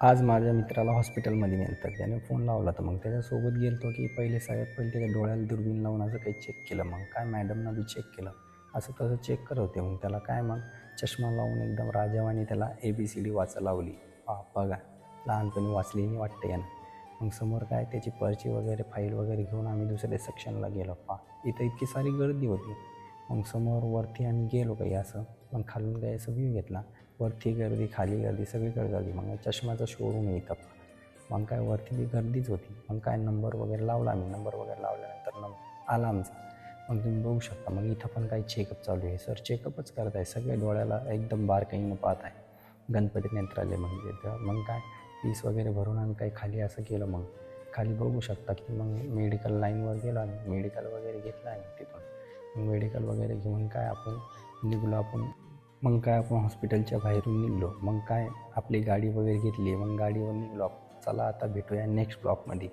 आज माझ्या मित्राला हॉस्पिटलमध्ये नेलं त्याने फोन लावला तर मग त्याच्यासोबत गेलतो की पहिले साहेब पहिले त्याच्या डोळ्याला दुर्बीण लावून असं काही चेक केलं. मग काय मॅडमनं बी चेक केलं. असं तसं चेक करत होते. मग त्याला काय मग चष्मा लावून एकदम राजावानी त्याला ए बी सी डी वाचा लावली. पा बघा. लहानपणी वाचलेली वाटते यानं. मग समोर काय त्याची पर्ची वगैरे फाईल वगैरे घेऊन आम्ही दुसऱ्या सेक्शनला गेलो. पा इथं इतकी सारी गर्दी होती. मग समोर वरती आम्ही गेलो काही असं. मग खालून काही असं व्ह्यू घेतला. वरती गर्दी खाली गर्दी सगळीकडे गर्दी. मग चष्म्याचा शोरूम आहे मग काय वरती ती गर्दीच होती. मग काय नंबर वगैरे लावला मी नंबर वगैरे लावल्यानंतर नंबर आला आमचा मग तुम्ही बघू शकता. मग इथं पण काही चेकअप चालू आहे. सर चेकअपच करत आहे सगळे डोळ्याला एकदम बारकाईनं पाहत आहे. गणपती नेत्रालय म्हणजे तर मग काय? फीस वगैरे भरून आम्ही काही खाली असं केलं मग. खाली बघू शकता की मग मेडिकल लाईनवर गेलो आम्ही. मेडिकल वगैरे घेतलं आहे तिथून. मग मेडिकल वगैरे घेऊन काय आपण निघलो आपण मग काय आपण हॉस्पिटलच्या बाहेरून निघलो. मग काय आपली गाडी वगैरे घेतली. मग गाडीवर निघलो. चला आता भेटूया नेक्स्ट ब्लॉकमध्ये